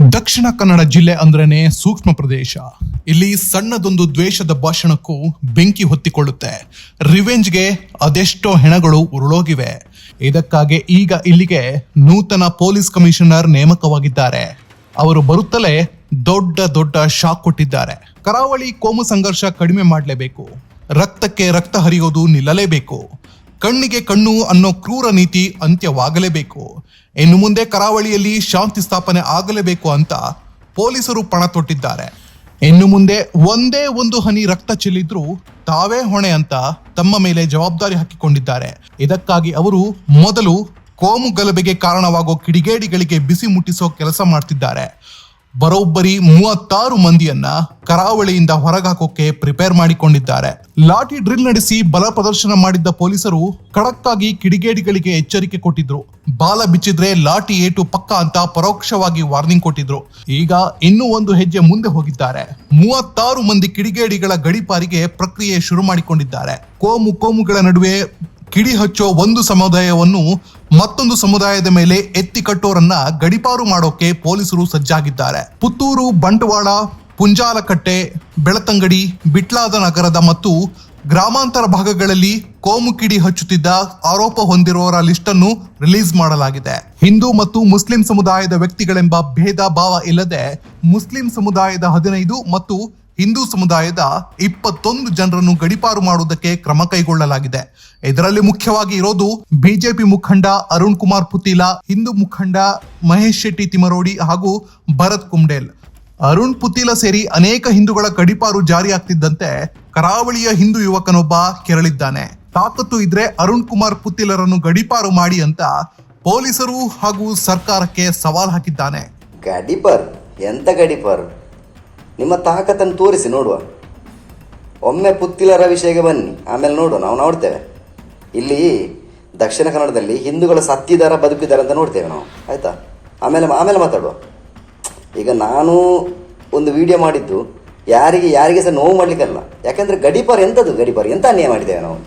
ದಕ್ಷಿಣ ಕನ್ನಡ ಜಿಲ್ಲೆ ಅಂದ್ರೇನೆ ಸೂಕ್ಷ್ಮ ಪ್ರದೇಶ. ಇಲ್ಲಿ ಸಣ್ಣದೊಂದು ದ್ವೇಷದ ಭಾಷಣಕ್ಕೂ ಬೆಂಕಿ ಹೊತ್ತಿಕೊಳ್ಳುತ್ತೆ. ರಿವೆಂಜ್ಗೆ ಅದೆಷ್ಟೋ ಹೆಣಗಳು ಉರುಳೋಗಿವೆ. ಇದಕ್ಕಾಗಿ ಈಗ ಇಲ್ಲಿಗೆ ನೂತನ ಪೊಲೀಸ್ ಕಮಿಷನರ್ ನೇಮಕವಾಗಿದ್ದಾರೆ. ಅವರು ಬರುತ್ತಲೇ ದೊಡ್ಡ ದೊಡ್ಡ ಶಾಕ್ ಕೊಟ್ಟಿದ್ದಾರೆ. ಕರಾವಳಿ ಕೋಮು ಸಂಘರ್ಷ ಕಡಿಮೆ ಮಾಡಲೇಬೇಕು. ರಕ್ತಕ್ಕೆ ರಕ್ತ ಹರಿಯೋದು ನಿಲ್ಲಲೇಬೇಕು. ಕಣ್ಣಿಗೆ ಕಣ್ಣು ಅನ್ನೋ ಕ್ರೂರ ನೀತಿ ಅಂತ್ಯವಾಗಲೇಬೇಕು. ಇನ್ನು ಮುಂದೆ ಕರಾವಳಿಯಲ್ಲಿ ಶಾಂತಿ ಸ್ಥಾಪನೆ ಆಗಲೇಬೇಕು ಅಂತ ಪೊಲೀಸರು ಪಣ ತೊಟ್ಟಿದ್ದಾರೆ. ಇನ್ನು ಮುಂದೆ ಒಂದೇ ಒಂದು ಹನಿ ರಕ್ತ ಚೆಲ್ಲಿದ್ರೂ ತಾವೇ ಹೊಣೆ ಅಂತ ತಮ್ಮ ಮೇಲೆ ಜವಾಬ್ದಾರಿ ಹಾಕಿಕೊಂಡಿದ್ದಾರೆ. ಇದಕ್ಕಾಗಿ ಅವರು ಮೊದಲು ಕೋಮು ಗಲಭೆಗೆ ಕಾರಣವಾಗೋ ಕಿಡಿಗೇಡಿಗಳಿಗೆ ಬಿಸಿ ಮುಟ್ಟಿಸೋ ಕೆಲಸ ಮಾಡ್ತಿದ್ದಾರೆ. ಬರೋಬ್ಬರಿ ಮೂವತ್ತಾರು ಮಂದಿಯನ್ನ ಕರಾವಳಿಯಿಂದ ಹೊರಗಾಕೋಕೆ ಪ್ರಿಪೇರ್ ಮಾಡಿಕೊಂಡಿದ್ದಾರೆ. ಲಾಠಿ ಡ್ರಿಲ್ ನಡೆಸಿ ಬಲ ಪ್ರದರ್ಶನ ಮಾಡಿದ್ದ ಪೊಲೀಸರು ಖಡಕ್ಕಾಗಿ ಕಿಡಿಗೇಡಿಗಳಿಗೆ ಎಚ್ಚರಿಕೆ ಕೊಟ್ಟಿದ್ರು. ಬಾಲ ಬಿಚ್ಚಿದ್ರೆ ಲಾಠಿ ಏಟು ಪಕ್ಕ ಅಂತ ಪರೋಕ್ಷವಾಗಿ ವಾರ್ನಿಂಗ್ ಕೊಟ್ಟಿದ್ರು. ಈಗ ಇನ್ನೂ ಒಂದು ಹೆಜ್ಜೆ ಮುಂದೆ ಹೋಗಿದ್ದಾರೆ. ಮೂವತ್ತಾರು ಮಂದಿ ಕಿಡಿಗೇಡಿಗಳ ಗಡಿಪಾರಿಗೆ ಪ್ರಕ್ರಿಯೆ ಶುರು ಮಾಡಿಕೊಂಡಿದ್ದಾರೆ. ಕೋಮು ಕೋಮುಗಳ ನಡುವೆ ಕಿಡಿ ಹಚ್ಚೋ ಒಂದು ಸಮುದಾಯವನ್ನು ಮತ್ತೊಂದು ಸಮುದಾಯದ ಮೇಲೆ ಎತ್ತಿ ಕಟ್ಟೋರನ್ನ ಗಡಿಪಾರು ಮಾಡೋಕೆ ಪೊಲೀಸರು ಸಜ್ಜಾಗಿದ್ದಾರೆ. ಪುತ್ತೂರು, ಬಂಟ್ವಾಳ, ಪುಂಜಾಲಕಟ್ಟೆ, ಬೆಳತಂಗಡಿ, ಬಿಟ್ಲಾದ ನಗರದ ಮತ್ತು ಗ್ರಾಮಾಂತರ ಭಾಗಗಳಲ್ಲಿ ಕೋಮು ಕಿಡಿ ಹಚ್ಚುತ್ತಿದ್ದ ಆರೋಪ ಹೊಂದಿರುವವರ ಲಿಸ್ಟ್ ಅನ್ನು ರಿಲೀಸ್ ಮಾಡಲಾಗಿದೆ. ಹಿಂದೂ ಮತ್ತು ಮುಸ್ಲಿಂ ಸಮುದಾಯದ ವ್ಯಕ್ತಿಗಳೆಂಬ ಭೇದ ಭಾವ ಇಲ್ಲದೆ ಮುಸ್ಲಿಂ ಸಮುದಾಯದ ಹದಿನೈದು ಮತ್ತು ಹಿಂದೂ ಸಮುದಾಯದ ಇಪ್ಪತ್ತೊಂದು ಜನರನ್ನು ಗಡಿಪಾರು ಮಾಡುವುದಕ್ಕೆ ಕ್ರಮ ಕೈಗೊಳ್ಳಲಾಗಿದೆ. ಇದರಲ್ಲಿ ಮುಖ್ಯವಾಗಿ ಇರೋದು ಬಿಜೆಪಿ ಮುಖಂಡ ಅರುಣ್ ಕುಮಾರ್ ಪುತಿಲ, ಹಿಂದೂ ಮುಖಂಡ ಮಹೇಶ್ ಶೆಟ್ಟಿ ತಿಮರೋಡಿ ಹಾಗೂ ಭರತ್ ಕುಮ್ಡೇಲ್ ಅರುಣ್ ಪುತೀಲ ಸೇರಿ ಅನೇಕ ಹಿಂದೂಗಳ ಗಡಿಪಾರು ಜಾರಿಯಾಗ್ತಿದ್ದಂತೆ ಕರಾವಳಿಯ ಹಿಂದೂ ಯುವಕನೊಬ್ಬ ಕೆರಳಿದ್ದಾನೆ. ತಾಕತ್ತು ಇದ್ರೆ ಅರುಣ್ ಕುಮಾರ್ ಪುತೀಲರನ್ನು ಗಡಿಪಾರು ಮಾಡಿ ಅಂತ ಪೊಲೀಸರು ಹಾಗೂ ಸರ್ಕಾರಕ್ಕೆ ಸವಾಲ್ ಹಾಕಿದ್ದಾನೆ. ಗಡಿಪಾರು? ಎಂತ ಗಡಿಪರ್? ನಿಮ್ಮ ತಾಕತ್ತನ್ನು ತೋರಿಸಿ ನೋಡುವ. ಒಮ್ಮೆ ಪುತ್ತಿಲರ ವಿಷಯಕ್ಕೆ ಬನ್ನಿ, ಆಮೇಲೆ ನೋಡುವ. ನಾವು ನೋಡ್ತೇವೆ. ಇಲ್ಲಿ ದಕ್ಷಿಣ ಕನ್ನಡದಲ್ಲಿ ಹಿಂದೂಗಳು ಸತ್ತಿದಾರ, ಬದುಕಿದಾರ ಅಂತ ನೋಡ್ತೇವೆ ನಾವು. ಆಯಿತಾ? ಆಮೇಲೆ ಆಮೇಲೆ ಮಾತಾಡುವ. ಈಗ ನಾನು ಒಂದು ವಿಡಿಯೋ ಮಾಡಿದ್ದು, ಯಾರಿಗೆ ಯಾರಿಗೆ ಸಹ ನೋವು ಮಾಡಲಿಕ್ಕಲ್ಲ. ಯಾಕೆಂದರೆ ಗಡಿಪಾರ ಎಂಥದ್ದು ಗಡಿಪಾರ? ಎಂತ ಅನ್ಯಾಯ ಮಾಡಿದ್ದೇವೆ ನಾವು?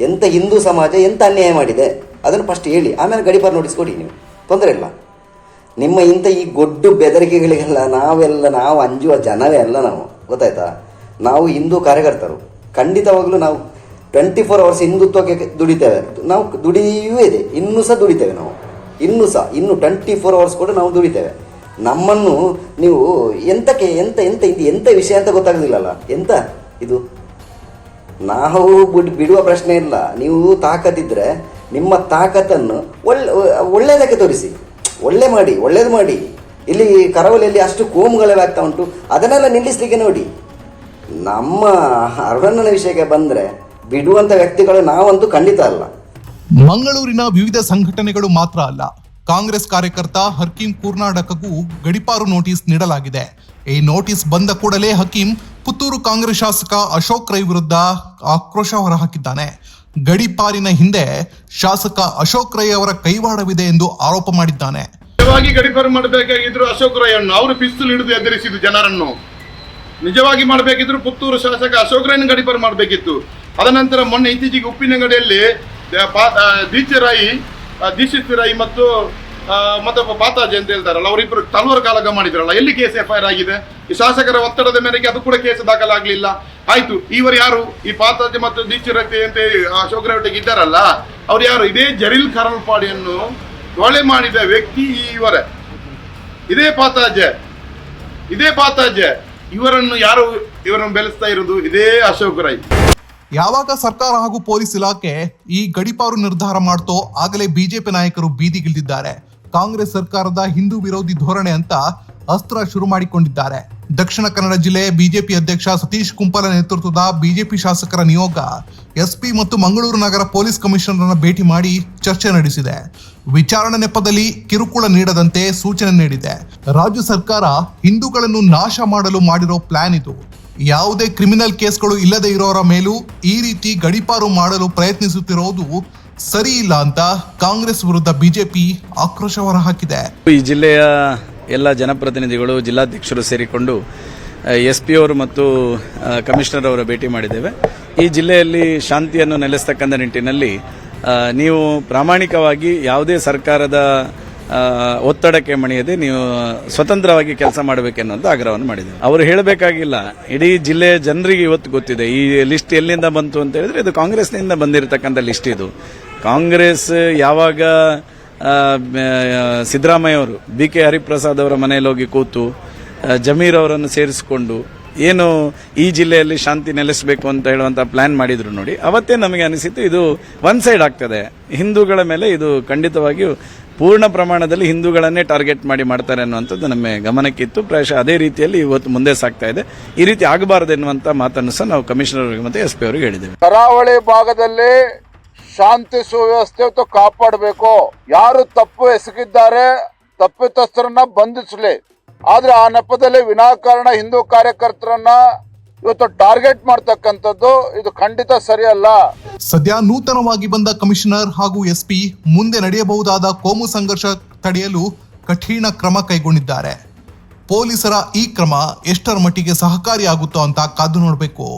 ಎಂಥ ಹಿಂದೂ ಸಮಾಜ ಎಂತ ಅನ್ಯಾಯ ಮಾಡಿದೆ? ಅದನ್ನು ಫಸ್ಟ್ ಹೇಳಿ. ಆಮೇಲೆ ಗಡಿಪಾರ ನೋಡಿಸ್ಕೊಡಿ ನೀವು. ತೊಂದರೆ ಇಲ್ಲ. ನಿಮ್ಮ ಇಂಥ ಈ ಗೊಡ್ಡು ಬೆದರಿಕೆಗಳಿಗೆಲ್ಲ ನಾವೆಲ್ಲ, ನಾವು ಅಂಜುವ ಜನವೇ ಅಲ್ಲ ನಾವು. ಗೊತ್ತಾಯ್ತಾ? ನಾವು ಹಿಂದೂ ಕಾರ್ಯಕರ್ತರು. ಖಂಡಿತವಾಗಲೂ ನಾವು ಟ್ವೆಂಟಿ ಫೋರ್ ಅವರ್ಸ್ ಹಿಂದುತ್ವಕ್ಕೆ ದುಡಿತೇವೆ. ನಾವು ದುಡಿಯೂ ಇದೆ. ಇನ್ನೂ ಸಹ ದುಡಿತೇವೆ ನಾವು. ಇನ್ನೂ ಸಹ. ಇನ್ನು ಟ್ವೆಂಟಿ ಫೋರ್ ಅವರ್ಸ್ ಕೂಡ ನಾವು ದುಡಿತೇವೆ. ನಮ್ಮನ್ನು ನೀವು ಎಂತಕ್ಕೆ, ಎಂತ ಎಂತ ಇದು ಎಂತ ವಿಷಯ ಅಂತ ಗೊತ್ತಾಗೋದಿಲ್ಲಲ್ಲ? ಎಂತ ಇದು? ನಾವು ಬಿಡ್, ಬಿಡುವ ಪ್ರಶ್ನೆ ಇಲ್ಲ. ನೀವು ತಾಕತ್ತಿದ್ರೆ ನಿಮ್ಮ ತಾಕತ್ತನ್ನು ಒಳ್ಳೆ, ಒಳ್ಳೆಯದಕ್ಕೆ ತೋರಿಸಿ. ಒಳ್ಳೆ ಮಾಡಿ, ಒಳ್ಳೇದು ಮಾಡಿ. ಇಲ್ಲಿ ಕರಾವಳಿಯಲ್ಲಿ ಅಷ್ಟು ಕೋಮುಗಳೆಲ್ಲ ಆಗ್ತಾ ಉಂಟು. ಅದನ್ನೆಲ್ಲ ನಿಲ್ಲಿಸಲಿಕ್ಕೆ ನೋಡಿ. ನಮ್ಮ ಅರಣ್ಯನ ವಿಷಯಕ್ಕೆ ಬಂದರೆ ಬಿಡುವಂಥ ವ್ಯಕ್ತಿಗಳು ನಾವಂತೂ ಖಂಡಿತ ಅಲ್ಲ. ಮಂಗಳೂರಿನ ವಿವಿಧ ಸಂಘಟನೆಗಳು ಮಾತ್ರ ಅಲ್ಲ. ಕಾಂಗ್ರೆಸ್ ಕಾರ್ಯಕರ್ತ ಹಕೀಂ ಕುರ್ನಾಟಕಗೂ ಗಡಿಪಾರು ನೋಟಿಸ್ ನೀಡಲಾಗಿದೆ. ಈ ನೋಟಿಸ್ ಬಂದ ಕೂಡಲೇ ಹಕೀಂ ಪುತ್ತೂರು ಕಾಂಗ್ರೆಸ್ ಶಾಸಕ ಅಶೋಕ್ ರೈ ವಿರುದ್ಧ ಆಕ್ರೋಶ ಹೊರಹಾಕಿದ್ದಾನೆ. ಗಡಿಪಾರಿನ ಹಿಂದೆ ಶಾಸಕ ಅಶೋಕ್ ರೈ ಅವರ ಕೈವಾಡವಿದೆ ಎಂದು ಆರೋಪ ಮಾಡಿದ್ದಾನೆ. ನಿಜವಾಗಿ ಗಡಿಪಾರು ಮಾಡಬೇಕಾಗಿದ್ರು ಅಶೋಕ್ ರೈಯನ್ನು ಅವರು ಪಿಸ್ತೂಲ್ ಹಿಡಿದು ಎದುರಿಸಿದ್ದು ಜನರನ್ನು. ನಿಜವಾಗಿ ಮಾಡಬೇಕಿದ್ರು ಪುತ್ತೂರು ಶಾಸಕ ಅಶೋಕ್ ರೈನ ಗಡಿಪಾರು ಮಾಡಬೇಕಿತ್ತು. ಅದನಂತರ ಮೊನ್ನೆ ಇತ್ತೀಚೆಗೆ ಉಪ್ಪಿನಂಗಡಿಯಲ್ಲಿ ದ- ರಾಯಿ ದೀಕ್ಷಿತ್ ರಾಯಿ ಮತ್ತು ಮತ್ತೊಬ್ಬ ಪಾತಾಜಿ ಅಂತ ಹೇಳ್ತಾರಲ್ಲ ಅವರಿಬ್ಬರು ತಲ್ವಾರ್ ಕಾಲಗ ಮಾಡಿದ್ರಲ್ಲ, ಎಲ್ಲಿ ಕೇಸ್ ಎಫ್ ಐ ಆರ್ ಆಗಿದೆ? ಈ ಶಾಸಕರ ಒತ್ತಡದ ಮೇರೆಗೆ ಅದು ಕೂಡ ಕೇಸ್ ದಾಖಲಾಗಲಿಲ್ಲ. ಆಯ್ತು ಇವರು ಯಾರು? ಈ ಪಾತಾಜಿ ಮತ್ತು ದೀಕ್ಷರತಿ ಅಂತ ಅಶೋಕ್ ರೆಡ್ಡಿಗೆ ಇದ್ದಾರಲ್ಲ, ಅವ್ರು ಯಾರು? ಇದೇ ಜರೀಲ್ ಖರಲ್ಪಾಡಿಯನ್ನು ಕೊಲೆ ಮಾಡಿದ ವ್ಯಕ್ತಿ ಇವರೇ ಇದೇ ಪಾತಾಜೆ ಇದೇ ಪಾತಾಜೆ ಇವರನ್ನು ಯಾರು ಇವರನ್ನು ಬೆಳೆಸ್ತಾ ಇರೋದು ಇದೇ ಅಶೋಕ್ ರೈ. ಯಾವಾಗ ಸರ್ಕಾರ ಹಾಗೂ ಪೊಲೀಸ್ ಇಲಾಖೆ ಈ ಗಡಿಪಾರು ನಿರ್ಧಾರ ಮಾಡ್ತೋ, ಆಗಲೇ ಬಿಜೆಪಿ ನಾಯಕರು ಬೀದಿಗಿಳಿದಿದ್ದಾರೆ ಕಾಂಗ್ರೆಸ್ ಸರ್ಕಾರದ ಹಿಂದೂ ವಿರೋಧಿ ಧೋರಣೆ ಅಂತ ಅಸ್ತ್ರ ಶುರು ಮಾಡಿಕೊಂಡಿದ್ದಾರೆ. ದಕ್ಷಿಣ ಕನ್ನಡ ಜಿಲ್ಲೆ ಬಿಜೆಪಿ ಅಧ್ಯಕ್ಷ ಸತೀಶ್ ಕುಂಪಲ ನೇತೃತ್ವದ ಬಿಜೆಪಿ ಶಾಸಕರ ನಿಯೋಗ, ಎಸ್ಪಿ ಮತ್ತು ಮಂಗಳೂರು ನಗರ ಪೊಲೀಸ್ ಕಮಿಷನರ್ನ ಭೇಟಿ ಮಾಡಿ ಚರ್ಚೆ ನಡೆಸಿದೆ. ವಿಚಾರಣೆ ನೆಪದಲ್ಲಿ ಕಿರುಕುಳ ನೀಡದಂತೆ ಸೂಚನೆ ನೀಡಿದೆ. ರಾಜ್ಯ ಸರ್ಕಾರ ಹಿಂದೂಗಳನ್ನು ನಾಶ ಮಾಡಲು ಮಾಡಿರೋ ಪ್ಲಾನ್ ಇದು. ಯಾವುದೇ ಕ್ರಿಮಿನಲ್ ಕೇಸ್ಗಳು ಇಲ್ಲದೆ ಇರೋರ ಮೇಲೂ ಈ ರೀತಿ ಗಡಿಪಾರು ಮಾಡಲು ಪ್ರಯತ್ನಿಸುತ್ತಿರುವುದು ಸರಿ ಇಲ್ಲ ಅಂತ ಕಾಂಗ್ರೆಸ್ ವಿರುದ್ಧ ಬಿಜೆಪಿ ಆಕ್ರೋಶ ಹೊರಹಾಕಿದೆ. ಈ ಜಿಲ್ಲೆಯ ಎಲ್ಲ ಜನಪ್ರತಿನಿಧಿಗಳು, ಜಿಲ್ಲಾಧ್ಯಕ್ಷರು ಸೇರಿಕೊಂಡು ಎಸ್ ಪಿ ಅವರು ಮತ್ತು ಕಮಿಷನರ್ ಅವರ ಭೇಟಿ ಮಾಡಿದ್ದೇವೆ. ಈ ಜಿಲ್ಲೆಯಲ್ಲಿ ಶಾಂತಿಯನ್ನು ನೆಲೆಸ್ತಕ್ಕಂಥ ನಿಟ್ಟಿನಲ್ಲಿ ನೀವು ಪ್ರಾಮಾಣಿಕವಾಗಿ ಯಾವುದೇ ಸರ್ಕಾರದ ಒತ್ತಡಕ್ಕೆ ಮಣಿಯದೆ ನೀವು ಸ್ವತಂತ್ರವಾಗಿ ಕೆಲಸ ಮಾಡಬೇಕೆನ್ನುವಂಥ ಆಗ್ರಹವನ್ನು ಮಾಡಿದ್ದೇವೆ. ಅವರು ಹೇಳಬೇಕಾಗಿಲ್ಲ, ಇಡೀ ಜಿಲ್ಲೆಯ ಜನರಿಗೆ ಇವತ್ತು ಗೊತ್ತಿದೆ. ಈ ಲಿಸ್ಟ್ ಎಲ್ಲಿಂದ ಬಂತು ಅಂತ ಹೇಳಿದ್ರೆ, ಇದು ಕಾಂಗ್ರೆಸ್ನಿಂದ ಬಂದಿರತಕ್ಕಂಥ ಲಿಸ್ಟ್ ಇದು. ಕಾಂಗ್ರೆಸ್ ಯಾವಾಗ ಸಿದ್ದರಾಮಯ್ಯ ಅವರು ಬಿ ಕೆ ಹರಿಪ್ರಸಾದ್ ಅವರ ಮನೆಯಲ್ಲಿ ಹೋಗಿ ಕೂತು ಜಮೀರ್ ಅವರನ್ನು ಸೇರಿಸಿಕೊಂಡು, ಏನು ಈ ಜಿಲ್ಲೆಯಲ್ಲಿ ಶಾಂತಿ ನೆಲೆಸಬೇಕು ಅಂತ ಹೇಳುವಂಥ ಪ್ಲಾನ್ ಮಾಡಿದ್ರು ನೋಡಿ, ಅವತ್ತೇ ನಮಗೆ ಅನಿಸಿತು ಇದು ಒನ್ ಸೈಡ್ ಆಗ್ತದೆ. ಹಿಂದೂಗಳ ಮೇಲೆ ಇದು ಖಂಡಿತವಾಗಿಯೂ ಪೂರ್ಣ ಪ್ರಮಾಣದಲ್ಲಿ ಹಿಂದೂಗಳನ್ನೇ ಟಾರ್ಗೆಟ್ ಮಾಡಿ ಮಾಡ್ತಾರೆ ಅನ್ನುವಂಥದ್ದು ನಮ್ಮ ಗಮನಕ್ಕಿತ್ತು. ಪ್ರಾಯಶಃ ಅದೇ ರೀತಿಯಲ್ಲಿ ಇವತ್ತು ಮುಂದೆ ಸಾಗ್ತಾ ಇದೆ. ಈ ರೀತಿ ಆಗಬಾರದು ಎನ್ನುವಂಥ ಮಾತನ್ನು ಸಹ ನಾವು ಕಮಿಷನರ್ ಮತ್ತೆ ಎಸ್ ಪಿ ಅವರಿಗೆ ಹೇಳಿದ್ದೇವೆ. ಕರಾವಳಿ ಭಾಗದಲ್ಲಿ ಶಾಂತಿ ಸುವ್ಯವಸ್ಥೆ ಕಾಪಾಡಬೇಕು. ಯಾರು ತಪ್ಪು ಎಸಗಿದ್ದಾರೆ, ತಪ್ಪಿತಸ್ಥರನ್ನ ಬಂಧಿಸಲಿ. ಆದ್ರೆ ಆ ನೆಪದಲ್ಲಿ ವಿನಾಕಾರಣ ಹಿಂದೂ ಕಾರ್ಯಕರ್ತರನ್ನ ಇವತ್ತು ಟಾರ್ಗೆಟ್ ಮಾಡ್ತಕ್ಕಂಥದ್ದು ಇದು ಖಂಡಿತ ಸರಿಯಲ್ಲ. ಸದ್ಯ ನೂತನವಾಗಿ ಬಂದ ಕಮಿಷನರ್ ಹಾಗೂ ಎಸ್ಪಿ ಮುಂದೆ ನಡೆಯಬಹುದಾದ ಕೋಮು ಸಂಘರ್ಷ ತಡೆಯಲು ಕಠಿಣ ಕ್ರಮ ಕೈಗೊಂಡಿದ್ದಾರೆ. ಪೊಲೀಸರ ಈ ಕ್ರಮ ಎಷ್ಟರ ಮಟ್ಟಿಗೆ ಸಹಕಾರಿಯಾಗುತ್ತೋ ಅಂತ ಕಾದು ನೋಡಬೇಕು.